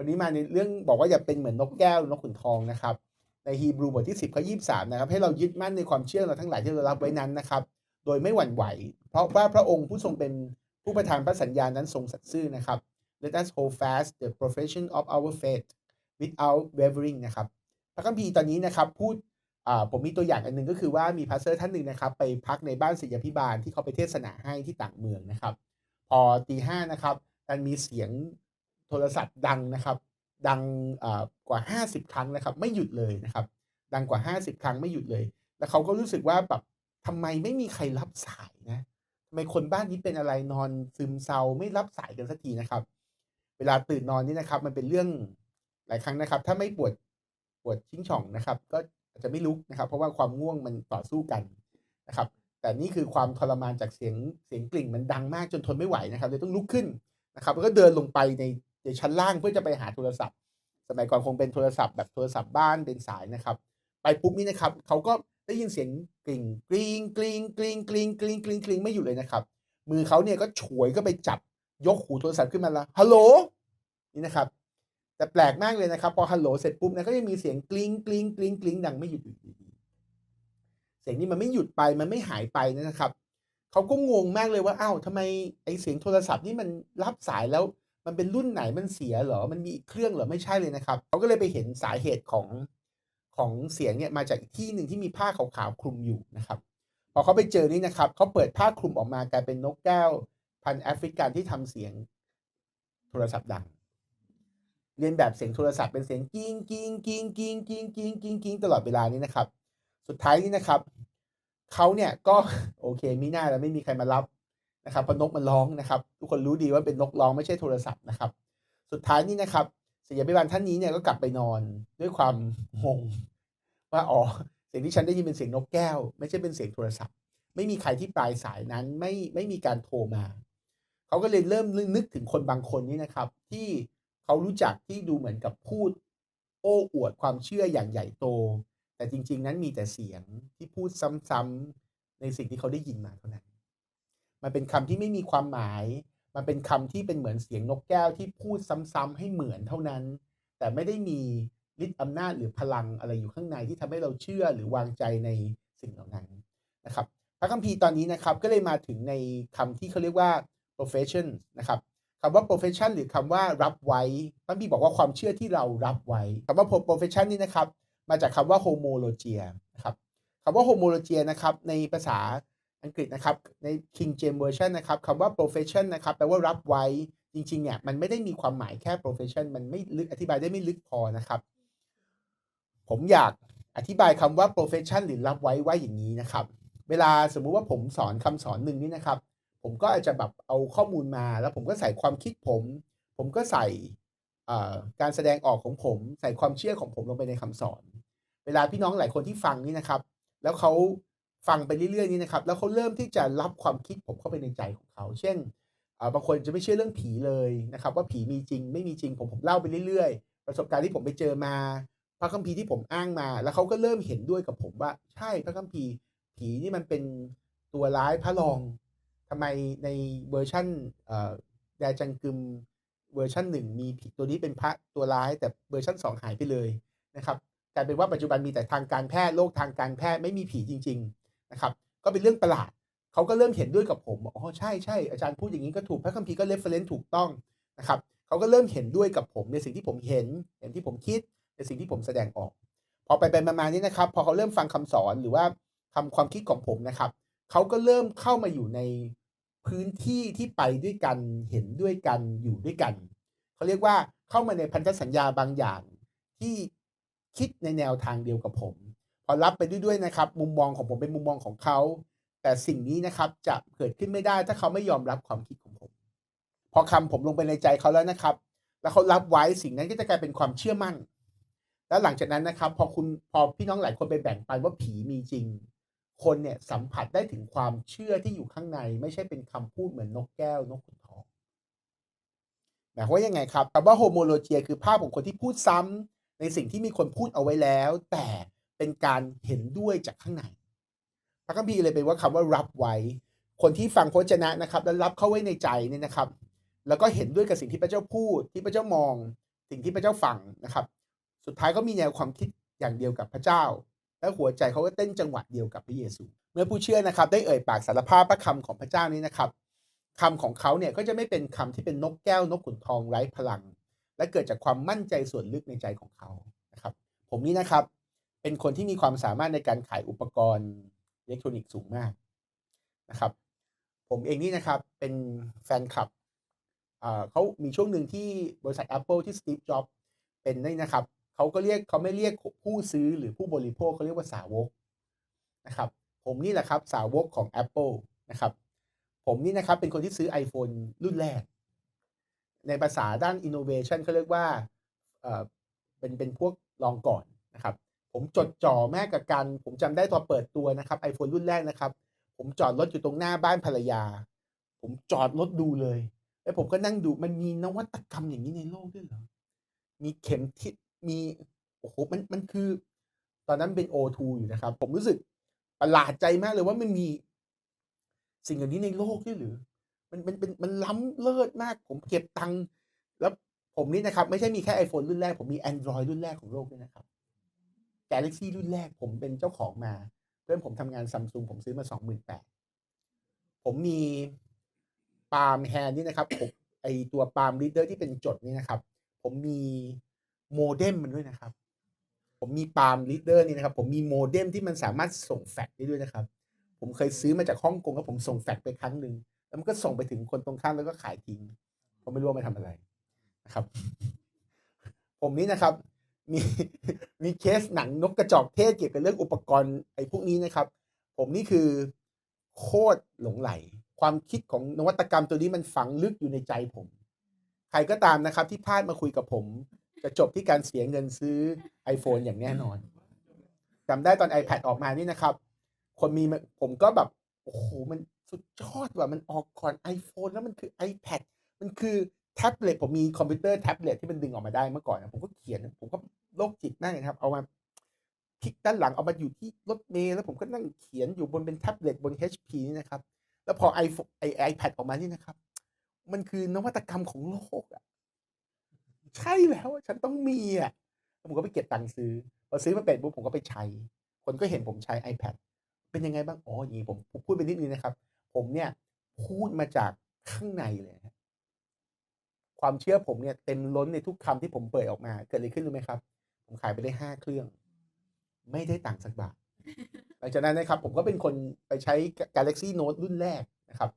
วันนี้มาในเรื่องบอกว่าอย่าเป็นเหมือนนกแก้วนกขุนทองนะครับ ในฮีบรูบทที่ 10ข้อ23นะครับ ให้เรายึดมั่นในความเชื่อเราทั้งหลายที่เรารับไว้นั้นนะครับ โดยไม่หวั่นไหว เพราะว่าพระองค์ผู้ทรงเป็นผู้ประทานพระสัญญานั้นทรงสัตย์ซื่อนะครับ Let us hold fast the profession of our faith without wavering นะครับพระคัมภีร์ตอนนี้นะครับพูดผมมีตัวอย่างอันหนึ่งก็คือว่ามีพาสเตอร์ท่านหนึ่งนะครับ ไปพักในบ้านศิษยาพิบาลที่เขาไปเทศนาให้ที่ต่างเมืองนะครับ พอตีห้านะครับมันมีเสียง โทรศัพท์ดังนะครับ ดังอ่ากว่า 50 ครั้งนะครับ ไม่หยุดเลยนะครับ ดังกว่า 50 ครั้งไม่หยุดเลย แล้วเขาก็รู้สึกว่าแบบทำไมไม่มีใครรับสายนะทำไมคนบ้านนี้เป็นอะไรนอนซึมเศร้าไม่รับสายกันสักทีนะครับ เวลาตื่นนอนนี่นะครับ มันเป็นเรื่องหลายครั้งนะครับ ถ้าไม่ปวดปวดชิงช่องนะครับ ก็อาจจะไม่ลุกนะครับ เพราะว่าความง่วงมันต่อสู้กันนะครับ แต่นี่คือความทรมานจากเสียงเสียงกลิ่งมันดังมากจนทนไม่ไหวนะครับเลยต้องลุกขึ้นนะครับแล้วก็เดินลงไปใน ในชั้นล่างเพื่อจะไปหาโทรศัพท์ สมัยก่อนคงเป็นโทรศัพท์แบบโทรศัพท์บ้านเป็นสายนะครับ ไปปุ๊บนี่นะครับเขาก็ได้ยินเสียงกริ่งกริงกริงกริงกริงกริงกริงกริงไม่อยู่เลยนะครับ มือเขาเนี่ยก็ฉวยก็ไปจับยกหูโทรศัพท์ขึ้นมาแล้วฮัลโหลนี่นะครับ แต่แปลกมากเลยนะครับพอฮัลโหลเสร็จปุ๊บนะก็ยังมีเสียงกริงกริงกริงกริงดังไม่หยุดอยู่ดีเสียงนี้มันไม่หยุดไปมันไม่หายไปนะครับเขาก็งงมากเลยว่าอ้าวทำไมไอเสียงโทรศัพท์นี่มันรับสายแล้ว มันเป็นรุ่นไหนมันเสียเหรอ มันมีเครื่องเหรอ ไม่ใช่เลยนะครับ เขาก็เลยไปเห็นสาเหตุของของเสียงเนี่ยมาจากที่หนึ่งที่มีผ้าขาวๆคลุมอยู่นะครับ พอเขาไปเจอนี่นะครับ เขาเปิดผ้าคลุมออกมากลายเป็นนกแก้วพันแอฟริกันที่ทำเสียงโทรศัพท์ดัง เรียนแบบเสียงโทรศัพท์เป็นเสียงกิ้งกิ้งกิ้งกิ้งกิ้งกิ้งกิ้งกิ้งตลอดเวลานี้นะครับ สุดท้ายนี่นะครับ เขาเนี่ยก็โอเคมีหน้าแล้วไม่มีใครมารับ นะครับเพราะนกมันร้องนะครับ ทุกคนรู้ดีว่าเป็นนกร้องไม่ใช่โทรศัพท์นะครับ สุดท้ายนี่นะครับศิยาพิบาลท่านนี้เนี่ยก็กลับไปนอนด้วยความงงว่าอ๋อเสียงที่ฉันได้ยินเป็นเสียงนกแก้ว ไม่ใช่เป็นเสียงโทรศัพท์ ไม่มีใครที่ปลายสายนั้นไม่ไม่มีการโทรมา เขาก็เลยเริ่มนึกถึงคนบางคนนี่นะครับ ที่เขารู้จักที่ดูเหมือนกับพูด โอ้อวดความเชื่ออย่างใหญ่โต แต่จริง ๆ นั้นมีแต่เสียงที่พูดซ้ำๆในสิ่งที่เขาได้ยินมาเท่านั้น มันเป็นคำที่ไม่มีความหมาย มันเป็นคำที่เป็นเหมือนเสียงนกแก้วที่พูดซ้ำๆให้เหมือนเท่านั้น แต่ไม่ได้มีฤทธิ์อำนาจหรือพลังอะไรอยู่ข้างในที่ทำให้เราเชื่อหรือวางใจในสิ่งเหล่านั้นนะครับพระคัมภีร์ตอนนี้นะครับก็เลยมาถึงในคำที่เขาเรียกว่า profession นะครับคำว่า profession หรือคำว่ารับไว้พระคัมภีร์บอกว่าความเชื่อที่เรารับไว้คำว่า profession นี่นะครับ มาจากคำว่า homologia นะครับคำว่า homologia นะครับในภาษา อังกฤษนะครับใน King James Version นะครับคำว่า profession นะครับแปลว่ารับไว้จริงๆเนี่ยมันไม่ได้มีความหมายแค่ profession มันไม่ลึกอธิบายได้ไม่ลึกพอนะครับ ผมอยากอธิบายคำว่า profession หรือรับไว้ว่าอย่างนี้นะครับ เวลาสมมุติว่าผมสอนคำสอนหนึ่งนี่นะครับ ผมก็อาจจะแบบเอาข้อมูลมา แล้วผมก็ใส่ความคิดผม ผมก็ใส่การแสดงออกของผม ใส่ความเชื่อของผมลงไปในคำสอน เวลาพี่น้องหลายคนที่ฟังนี่นะครับ แล้วเขา ฟังไปเรื่อยๆนี่นะครับแล้วเขาเริ่มที่จะรับความคิดผมเข้าไปในใจของเขา เช่นบางคนจะไม่เชื่อเรื่องผีเลยนะครับว่าผีมีจริงไม่มีจริงผมผมเล่าไปเรื่อยๆ ประสบการณ์ที่ผมไปเจอมาพระคัมภีร์ที่ผมอ้างมา แล้วเขาก็เริ่มเห็นด้วยกับผมว่า ใช่พระคัมภีร์ ผีนี่มันเป็นตัวร้ายพระรองทำไมในเวอร์ชันแดจังกึมเวอร์ชันหนึ่งมีผีตัวนี้เป็นพระตัวร้าย แต่เวอร์ชันสองหายไปเลยนะครับกลายเป็นว่าปัจจุบันมีแต่ทางการแพทย์โลกทางการแพทย์ไม่มีผีจริงๆ นะครับก็เป็นเรื่องประหลาดเขาก็เริ่มเห็นด้วยกับผมบอกอ๋อใช่ใช่อาจารย์พูดอย่างนี้ก็ถูกพระคัมภีร์ก็เรฟเฟรนซ์ถูกต้องนะครับเขาก็เริ่มเห็นด้วยกับผมในสิ่งที่ผมเห็นเห็นที่ผมคิดในสิ่งที่ผมแสดงออกพอไปไปมาๆนี้นะครับ พอเขาเริ่มฟังคำสอนหรือว่าคำความคิดของผมนะครับเขาก็เริ่มเข้ามาอยู่ในพื้นที่ที่ไปด้วยกันเห็นด้วยกันอยู่ด้วยกันเขาเรียกว่าเข้ามาในพันธสัญญาบางอย่างที่คิดในแนวทางเดียวกับผม รับไปด้วยๆนะครับ มุมมองของผมเป็นมุมมองของเขา แต่สิ่งนี้นะครับจะเกิดขึ้นไม่ได้ถ้าเขาไม่ยอมรับความคิดของผม พอคำผมลงไปในใจเขาแล้วนะครับ แล้วเขารับไว้สิ่งนั้นก็จะกลายเป็นความเชื่อมั่น แล้วหลังจากนั้นนะครับ พอคุณพอพี่น้องหลายคนไปแบ่งปันว่าผีมีจริง คนเนี่ยสัมผัสได้ถึงความเชื่อที่อยู่ข้างใน ไม่ใช่เป็นคำพูดเหมือนนกแก้วนกขุนทองหมายความว่ายังไงครับคำว่าโฮโมโลเจียคือภาพของคนที่พูดซ้ำในสิ่งที่มีคนพูดเอาไว้แล้ว แต่ เป็นการเห็นด้วยจากข้างในพระคัมภีร์เลยเป็นว่าคำว่ารับไว้ คนที่ฟังพระเจนะนะครับแล้วรับเข้าไว้ในใจเนี่ยนะครับ แล้วก็เห็นด้วยกับสิ่งที่พระเจ้าพูด ที่พระเจ้ามอง สิ่งที่พระเจ้าฟังนะครับ สุดท้ายก็มีแนวความคิดอย่างเดียวกับพระเจ้า และหัวใจเขาก็เต้นจังหวะเดียวกับพระเยซู เมื่อผู้เชื่อนะครับ ได้เอ่ยปากสารภาพพระคำของพระเจ้านี้นะครับคำของเขาเนี่ยก็จะไม่เป็นคำที่เป็นนกแก้วนกขุนทองไร้พลัง และเกิดจากความมั่นใจส่วนลึกในใจของเขานะครับ ผมนี่นะครับ เป็นคนที่มีความสามารถในการขายอุปกรณ์อิเล็กทรอนิกส์สูงมากนะครับ ผมเองนี่นะครับเป็นแฟนคลับเขามีช่วงหนึ่งที่บริษัท Apple ที่สตีฟจ็อบเป็นนี่นะครับเขาก็เรียกเขาไม่เรียกผู้ซื้อหรือผู้บริโภคเขาเรียกว่าสาวกนะครับ ผมนี่แหละครับสาวกของ Apple นะครับ ผมนี่นะครับเป็นคนที่ซื้อ iPhone รุ่นแรก ในภาษาด้าน innovation เขาเรียกว่าเป็นเป็นพวกลองก่อนนะครับ ผมจดจ่อแม่กับการผมจำได้ตอนเปิดตัวนะครับ iPhone รุ่นแรกนะครับ ผมจอดรถอยู่ตรงหน้าบ้านภรรยา ผมจอดรถดูเลย แล้วผมก็นั่งดูมันมีนวัตกรรมอย่างนี้ในโลกด้วยเหรอ มีเข็มทิศมีโอ้โหมันมันคือ ตอนนั้นเป็น O2 อยู่นะครับ ผมรู้สึกประหลาดใจมากเลยว่ามันมี สิ่งเหล่านี้ในโลกด้วยหรือ มันมันเป็นมันล้ำเลิศมาก ผมเก็บตังค์แล้วผมนี่นะครับ ไม่ใช่มีแค่ iPhone รุ่นแรก ผมมี Android รุ่นแรกของโลกด้วยนะครับ Galaxy รุ่นแรกผมเป็นเจ้าของมา เพื่อนผมทำงานซัมซุงผมซื้อมาสองหมื่นแปดผมมีปาล์มแฮนนี่นะครับผมไอตัวปาล์มลีดเดอร์ที่เป็นจดนี่นะครับ ผมมีโมเด็มมันด้วยนะครับ ผมมีปาล์มลีดเดอร์นี่นะครับ ผมมีโมเด็มที่มันสามารถส่งแฟกซ์ได้ด้วยนะครับ ผมเคยซื้อมาจากฮ่องกงแล้วผมส่งแฟกซ์ไปครั้งหนึ่งแล้วมันก็ส่งไปถึงคนตรงข้ามแล้วก็ขายทิ้งผมไม่รู้ว่ามันทำอะไรนะครับ ผมนี่นะครับ มีมีเคสหนังนกกระจอกเทศเกี่ยวกับเรื่องอุปกรณ์ไอ้พวกนี้นะครับ ผมนี่คือโคตรหลงไหล ความคิดของนวัตกรรมตัวนี้มันฝังลึกอยู่ในใจผม ใครก็ตามนะครับ ที่พลาดมาคุยกับผม จะจบที่การเสียเงินซื้อ iPhone อย่างแน่นอนจำได้ตอน iPad ออกมานี่นะครับ คนมีผมก็แบบ โอ้โห มันสุดยอดว่ะมันออกก่อน iPhone แล้วมันคือ iPad มันคือแท็บเล็ตผมมีคอมพิวเตอร์แท็บเล็ตที่มันดึงออกมาได้เมื่อก่อนนะผมก็เขียน ผมก็ โรคจิตมากเลยครับ เอามาคลิกด้านหลังเอามาอยู่ที่รถเมล์แล้วผมก็นั่งเขียนอยู่บนเป็นแท็บเล็ตบน HP นี่นะครับ แล้วพอ iPhone ไอไอแพดออกมานี่นะครับ มันคือนวัตกรรมของโลกอะ ใช่แล้วฉันต้องมีอะผมก็ไปเก็บตังค์ซื้อพอซื้อมาเป็ดปุ๊บผมก็ไปใช้ คนก็เห็นผมใช้ iPad เป็นยังไงบ้างอ๋ออย่างนี้ผมพูดไปนิดนึงนะครับ ผมเนี่ยพูดมาจากข้างในเลยความเชื่อผมเนี่ยเต็มล้นในทุกคำที่ผมเปิดออกมา เกิดอะไรขึ้นรู้ไหมครับ ผมขายไปได้ห้าเครื่อง ไม่ได้ตังสักบาทหลังจากนั้นนะครับ ผมก็เป็นคนไปใช้ Galaxy Note รุ่นแรกนะครับ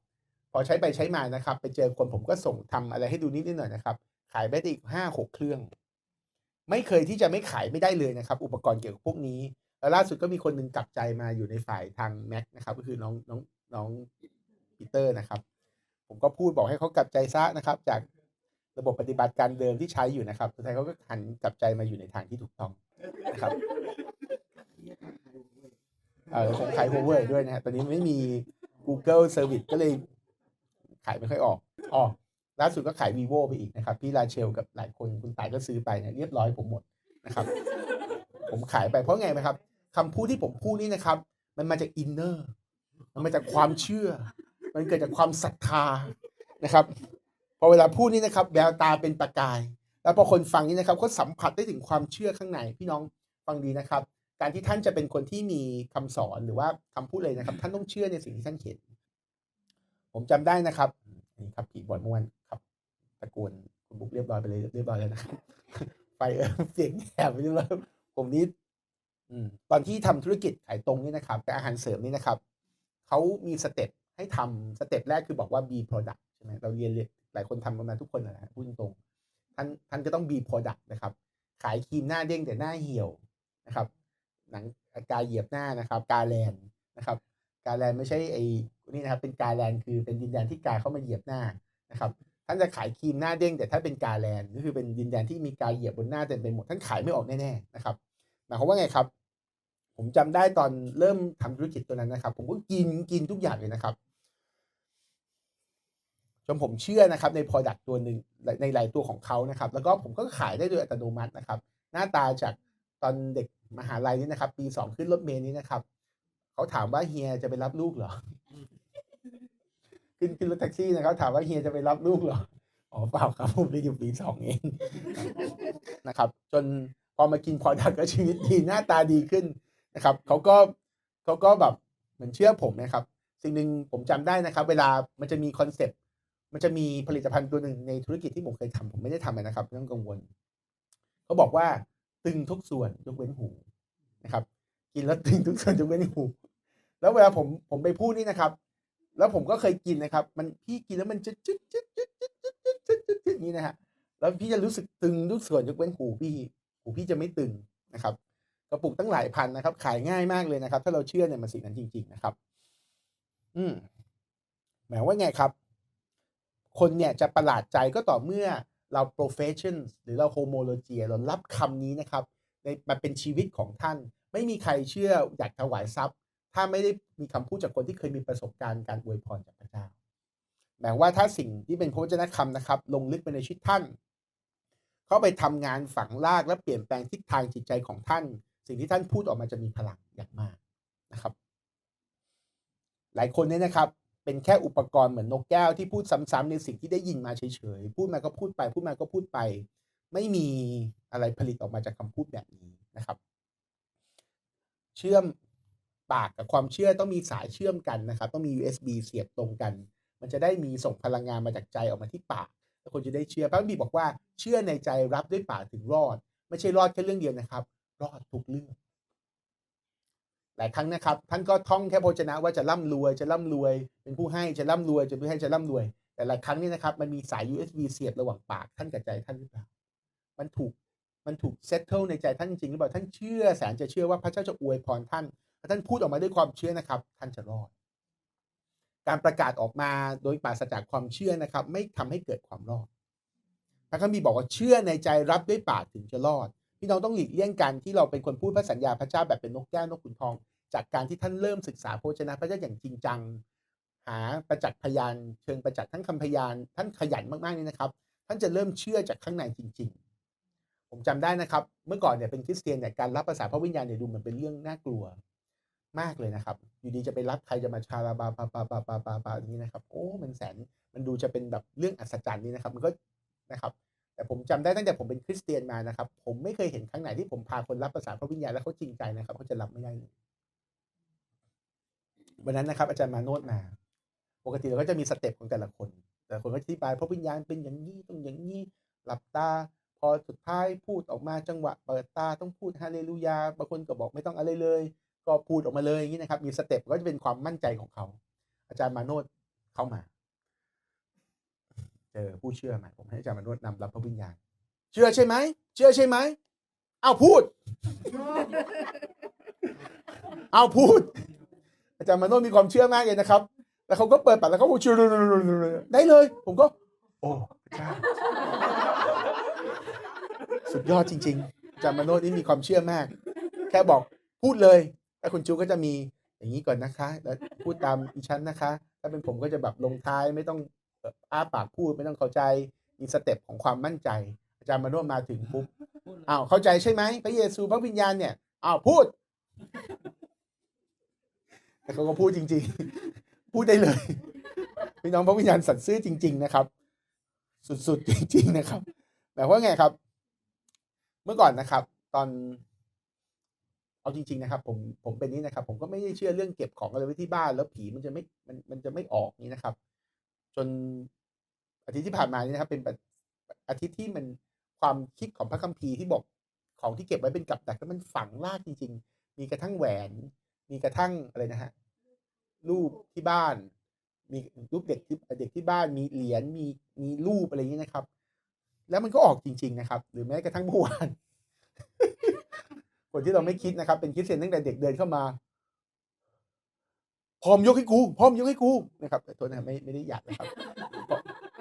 พอใช้ไปใช้มานะครับ ไปเจอคนผมก็ส่งทำอะไรให้ดูนิดนิดหน่อยนะครับ ขายไปได้อีกห้าหกเครื่อง ไม่เคยที่จะไม่ขายไม่ได้เลยนะครับ อุปกรณ์เกี่ยวกับพวกนี้แล้วล่าสุดก็มีคนหนึ่งกลับใจมาอยู่ในฝ่ายทาง Mac นะครับ ก็คือน้องน้องน้องปีเตอร์นะครับ ผมก็พูดบอกให้เขากลับใจซะนะครับ จาก ระบบปฏิบัติการเดิมที่ใช้อยู่นะครับสุดท้ายเขาก็หันกลับใจมาอยู่ในทางที่ถูกต้องนะครับเออผมขาย Huawei ด้วยนะฮะตอนนี้ไม่มี Google Service ก็เลยขายไม่ค่อยออกอ๋อล่าสุดก็ขาย vivo ไปอีกนะครับ พี่ราเชลกับหลายคนคุณตายก็ซื้อไปเนี่ยเรียบร้อยผมหมดนะครับ ผมขายไปเพราะไงไหมครับคำพูดที่ผมพูดนี่นะครับ มันมาจากอินเนอร์มันมาจากความเชื่อ มันเกิดจากความศรัทธานะครับ อเวลาพูดนี่นะครับแววตาเป็นประกาย แล้วพอคนฟังนี่นะครับเขาสัมผัสได้ถึงความเชื่อข้างในพี่น้องฟังดีนะครับ การที่ท่านจะเป็นคนที่มีคำสอนหรือว่าคำพูดเลยนะครับ ท่านต้องเชื่อในสิ่งที่ท่านเห็น ผมจำได้นะครับนี่ครับผีบอดม้วนครับตะโกนคุณบุ๊กเรียบร้อยไปเลยเรียบร้อยแล้วนะครับไฟเสียงแหบไปเรียบร้อยผมนี่อืมตอนที่ทำธุรกิจขายตรงนี่นะครับกับอาหารเสริมนี่นะครับเขามีสเต็ปให้ทำสเต็ปแรกคือบอกว่า B product ใช่ไหมเราเรียนเลย หลายคนทำกันมาทุกคนนะฮะพูดตรงท่านท่านก็ต้อง B product นะครับ ขายครีมหน้าเด้งแต่หน้าเหี่ยวนะครับ หนังกาเหยียบหน้านะครับ กาแลนนะครับ กาแลนไม่ใช่ไอ้นี่นะครับ เป็นกาแลนคือเป็นดินแดนที่กาเข้ามาเหยียบหน้านะครับ ท่านจะขายครีมหน้าเด้งแต่ถ้าเป็นกาแลนก็คือเป็นดินแดนที่มีกาเหยียบบนหน้าเต็มไปหมดท่านขายไม่ออกแน่ๆนะครับหมายความว่าไงครับ ผมจำได้ตอนเริ่มทำธุรกิจตัวนั้นนะครับ ผมก็กินกินทุกอย่างเลยนะครับ จนผมเชื่อนะครับใน Product ตัวหนึ่งในหลายตัวของเขานะครับ แล้วก็ผมก็ขายได้โดยอัตโนมัตินะครับ หน้าตาจากตอนเด็กมหาลัยนี่นะครับ ปีสองขึ้นรถเมล์นี้นะครับ เขาถามว่าเฮียจะไปรับลูกเหรอ ขึ้นขึ้นรถแท็กซี่นะครับถามว่าเฮียจะไปรับลูกเหรอ อ๋อเปล่าครับผมเรียนอยู่ปีสองเองนะครับ จนพอมากินพอดักก็ชีวิตดีหน้าตาดีขึ้นนะครับเขาก็เขาก็แบบเหมือนเชื่อผมนะครับ สิ่งหนึ่งผมจำได้นะครับ เวลามันจะมีคอนเซปต์ มันจะมีผลิตภัณฑ์ตัวหนึ่งในธุรกิจที่ผมเคยทำผมไม่ได้ทำนะครับไม่ต้องกังวลเขาบอกว่าตึงทุกส่วนยกเว้นหูนะครับ กินแล้วตึงทุกส่วนยกเว้นหู แล้วเวลาผมผมไปพูดนี่นะครับ แล้วผมก็เคยกินนะครับ มันพี่กินแล้วมันจะจึ๊ดจึ๊ดจึ๊ดจึ๊ดจึ๊ดจึ๊ดจึ๊ดจึ๊ดจึ๊ดนี้นะฮะแล้วพี่จะรู้สึกตึงทุกส่วนยกเว้นหูพี่หูพี่จะไม่ตึงนะครับกระปุกตั้งหลายพันนะครับ ขายง่ายมากเลยนะครับ ถ้าเราเชื่อในมันสิ่งนั้นจริง ๆ นะครับ อืมหมายว่าไงครับ คนเนี่ยจะประหลาดใจก็ต่อเมื่อเรา profession หรือเรา homology เรารับคำนี้นะครับในมาเป็นชีวิตของท่าน ไม่มีใครเชื่ออยากถวายทรัพย์ ถ้าไม่ได้มีคำพูดจากคนที่เคยมีประสบการณ์การอวยพรจากพระเจ้าหมายว่าถ้าสิ่งที่เป็นพระวจนะคำนะครับ ลงลึกไปในชีวิตท่าน เข้าไปทำงานฝังลากและเปลี่ยนแปลงทิศทางจิตใจของท่าน สิ่งที่ท่านพูดออกมาจะมีพลังอย่างมากนะครับ หลายคนเนี่ยนะครับ เป็นแค่อุปกรณ์เหมือนนกแก้วที่พูดซ้ำๆในสิ่งที่ได้ยินมาเฉยๆ พูดมาก็พูดไป พูดมาก็พูดไป ไม่มีอะไรผลิตออกมาจากคำพูดแบบนี้นะครับ เชื่อมปากกับความเชื่อต้องมีสายเชื่อมกันนะครับ ต้องมี USB เสียบตรงกัน มันจะได้มีส่งพลังงานมาจากใจออกมาที่ปากแล้วคนจะได้เชื่อพระบีบอกว่าเชื่อในใจรับด้วยปากถึงรอด ไม่ใช่รอดแค่เรื่องเดียวนะครับ รอดทุกเรื่อง หลายครั้งนะครับ ท่านก็ท่องแค่โภชนะว่าจะร่ำรวยจะร่ำรวย เป็นผู้ให้จะร่ำรวยจะผู้ให้จะร่ำรวย แต่หลายครั้งนี่นะครับมันมีสาย USB เสียบระหว่างปากท่านกับใจท่านหรือเปล่ามันถูกมันถูกเซตเทิลในใจท่านจริงหรือเปล่าท่านเชื่อแสนจะเชื่อว่าพระเจ้าจะอวยพรท่านถ้าท่านพูดออกมาด้วยความเชื่อนะครับ ท่านจะรอด การประกาศออกมาโดยปราศจากความเชื่อนะครับ ไม่ทำให้เกิดความรอดพระคัมภีร์บอกว่าเชื่อในใจรับด้วยปากถึงจะรอด พี่น้องต้องหลีกเลี่ยงการที่เราเป็นคนพูดพระสัญญาพระเจ้าแบบเป็นนกแก้วนกขุนทอง จากการที่ท่านเริ่มศึกษาพระวจนะพระเจ้าอย่างจริงจัง หาประจักษ์พยาน เชิงประจักษ์ทั้งคำพยาน ท่านขยันมากๆนี่นะครับ ท่านจะเริ่มเชื่อจากข้างในจริง ๆ ผมจำได้นะครับ เมื่อก่อนเนี่ยเป็นคริสเตียนเนี่ยการรับภาษาพระวิญญาณเนี่ยดูเหมันเป็นเรื่องน่ากลัวมากเลยนะครับ อยู่ดีจะไปรับใครจะมาชาลาบาปาปาปาปาปาปาอย่างนี้นะครับ โอ้ มันแสน มันดูจะเป็นแบบเรื่องอัศจรรย์นี่นะครับ มันก็นะครับ แต่ผมจำได้ตั้งแต่ผมเป็นคริสเตียนมานะครับ ผมไม่เคยเห็นครั้งไหนที่ผมพาคนรับภาษาพระวิญญาณแล้วเขาจริงใจนะครับเขาจะรับไม่ได้เลยวันนั้นนะครับ อาจารย์มาโนดมา ปกติเราก็จะมีสเต็ปของแต่ละคน แต่คนก็อธิบายพระวิญญาณเป็นอย่างนี้ต้องอย่างนี้หลับตา พอสุดท้ายพูดออกมาจังหวะเปิดตาต้องพูดฮาเลลูยาบางคนก็บอกไม่ต้องอะไรเลย ก็พูดออกมาเลยอย่างนี้นะครับ มีสเต็ปก็จะเป็นความมั่นใจของเขา อาจารย์มาโนดเข้ามา เจอผู้เชื่อมาผมให้อาจารย์มาโนดนำรับพระวิญญาณ เชื่อใช่ไหม เชื่อใช่ไหม เอาพูด เอาพูด อาจารย์มาโนดมีความเชื่อมากเลยนะครับ แล้วเขาก็เปิดปากแล้วเขาพูดเชื่อได้เลย ผมก็ โอ้พระสุดยอดจริง ๆ อาจารย์มโนดนี่มีความเชื่อมาก แค่บอกพูดเลยแล้วคุณจูก็จะมีอย่างนี้ก่อนนะคะ แล้วพูดตามอีชั้นนะคะ ถ้าเป็นผมก็จะแบบลงท้ายไม่ต้อง อ้าปากพูดไม่ต้องเข้าใจมีสเต็ปของความมั่นใจ อาจารย์มาโนดมาถึงปุ๊บอ้าวเข้าใจใช่ไหมพระเยซูพระวิญญาณเนี่ยอ้าวพูดแต่เขาก็พูดจริง ๆ พูดได้เลยพี่น้องพระวิญญาณสัตย์ซื่อจริง ๆ นะครับ สุดๆจริง ๆ นะครับแบบว่าไงครับ เมื่อก่อนนะครับ ตอนเอาจริง ๆ นะครับ ผมผมเป็นนี้นะครับ ผมก็ไม่ได้เชื่อเรื่องเก็บของอะไรไว้ที่บ้านแล้วผีมันจะไม่มันมันจะไม่ออกนี้นะครับ จนอาทิตย์ที่ผ่านมานี้นะครับ เป็นอาทิตย์ที่มันความคิดของพระคัมภีร์ที่บอกของที่เก็บไว้เป็นกับดักแล้วมันฝังลากจริง ๆ มีกระทั่งแหวน มีกระทั่งอะไรนะฮะรูปที่บ้าน มีรูปเด็กที่เด็กที่บ้านมีเหรียญมีมีรูปอะไรอย่างนี้นะครับ แล้วมันก็ออกจริง ๆ นะครับ หรือแม้กระทั่งเมื่อวานคนที่เราไม่คิดนะครับ เป็นคริสเตียนตั้งแต่เด็กเดินเข้ามา พร้อมยกให้กูพร้อมยกให้กูนะครับแต่ตัวนะครับไม่ไม่ได้อยากนะครับ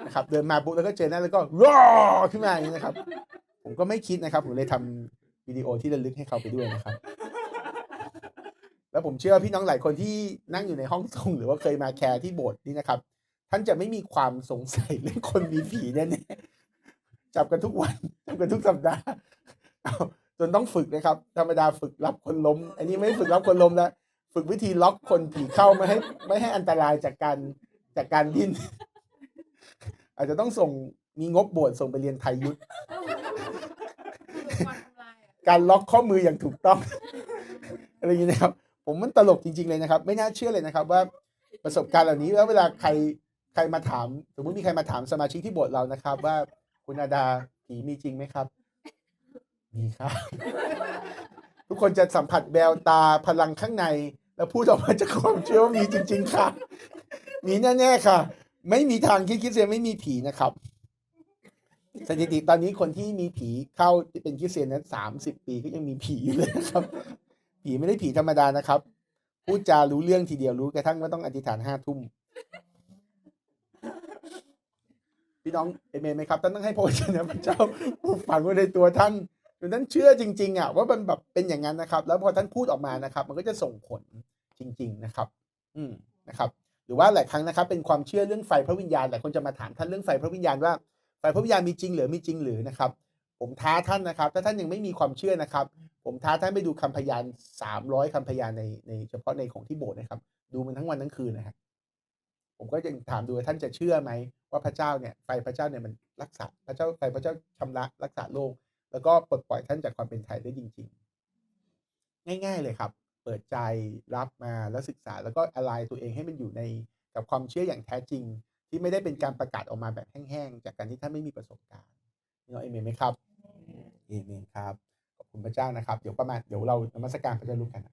นะครับเดินมาปุ๊บแล้วก็เจอหน้าแล้วก็ร้อขึ้นมาอย่างนี้นะครับ ผมก็ไม่คิดนะครับ ผมเลยทำวิดีโอที่ระลึกให้เขาไปด้วยนะครับ แล้วผมเชื่อพี่น้องหลายคนที่นั่งอยู่ในห้องส่งหรือว่าเคยมาแคร์ที่โบสถ์นี่นะครับ ท่านจะไม่มีความสงสัยเรื่องคนมีผีแน่ๆจับกันทุกวันจับกันทุกสัปดาห์จนต้องฝึกนะครับ ธรรมดาฝึกรับคนล้ม อันนี้ไม่ฝึกรับคนล้มแล้ว ฝึกวิธีล็อกคนผีเข้าไม่ให้ไม่ให้อันตรายจากการจากการดิ้น อาจจะต้องส่งมีงบโบสถ์ส่งไปเรียนไทยยุทธวันทำลายอะการล็อกข้อมืออย่างถูกต้องอะไรอย่างนี้นะครับ ผมมันตลกจริง ๆเลยนะครับ ไม่น่าเชื่อเลยนะครับ ว่าประสบการณ์เหล่านี้แล้วเวลาใครใครมาถาม สมมติมีใครมาถามสมาชิกที่โบสถ์เรานะครับ ว่าคุณอาดาผีมีจริงไหมครับ มีครับ ทุกคนจะสัมผัสแววตาพลังข้างใน แล้วพูดออกมาจากความเชื่อว่ามีจริง ๆ ค่ะ มีแน่ๆค่ะ ไม่มีทางที่คริดเสียนไม่มีผีนะครับ สถิติตอนนี้คนที่มีผีเข้าเป็นคริสเตียนนั้นสามสิบปีก็ยังมีผีอยู่เลยครับ ผีไม่ได้ผีธรรมดานะครับ พูดจารู้เรื่องทีเดียวรู้กระทั่งว่าต้องอธิษฐานห้าทุ่มพี่น้องเอเมนไหมครับท่านต้องให้พระวจนะพระเจ้าผู้ฝังไว้ในตัวท่านจนท่านเชื่อจริง ๆอะว่ามันแบบเป็นอย่างนั้นนะครับ แล้วพอท่านพูดออกมานะครับ มันก็จะส่งผล จริง ๆ นะครับ อืมนะครับ หรือว่าหลายครั้งนะครับ เป็นความเชื่อเรื่องไฟพระวิญญาณหลายคนจะมาถามท่านเรื่องไฟพระวิญญาณว่าไฟพระวิญญาณมีจริงหรือมีจริงหรือนะครับ ผมท้าท่านนะครับ ถ้าท่านยังไม่มีความเชื่อนะครับ ผมท้าท่านไปดูคำพยานสามร้อยคำพยานในในเฉพาะในของที่โบสถ์นะครับ ดูมันทั้งวันทั้งคืนนะครับผมก็ยังถามดูว่าท่านจะเชื่อไหมว่าพระเจ้าเนี่ยไฟพระเจ้าเนี่ยมันรักษาพระเจ้าไฟพระเจ้าชำระรักษาโลก แล้วก็ปลดปล่อยท่านจากความเป็นไทยได้จริง ๆ ง่าย ๆ เลยครับ เปิดใจรับมาแล้วศึกษาแล้วก็อะไรตัวเองให้มันอยู่ในกับความเชื่ออย่างแท้จริง ที่ไม่ได้เป็นการประกาศออกมาแบบแห้งๆ จากการที่ท่านไม่มีประสบการณ์นี่เนาะเอเมนไหมครับเอเมนครับขอบคุณพระเจ้านะครับ เดี๋ยวประมาณเดี๋ยวเรานมัสการพระเจ้าลูกกันนะครับ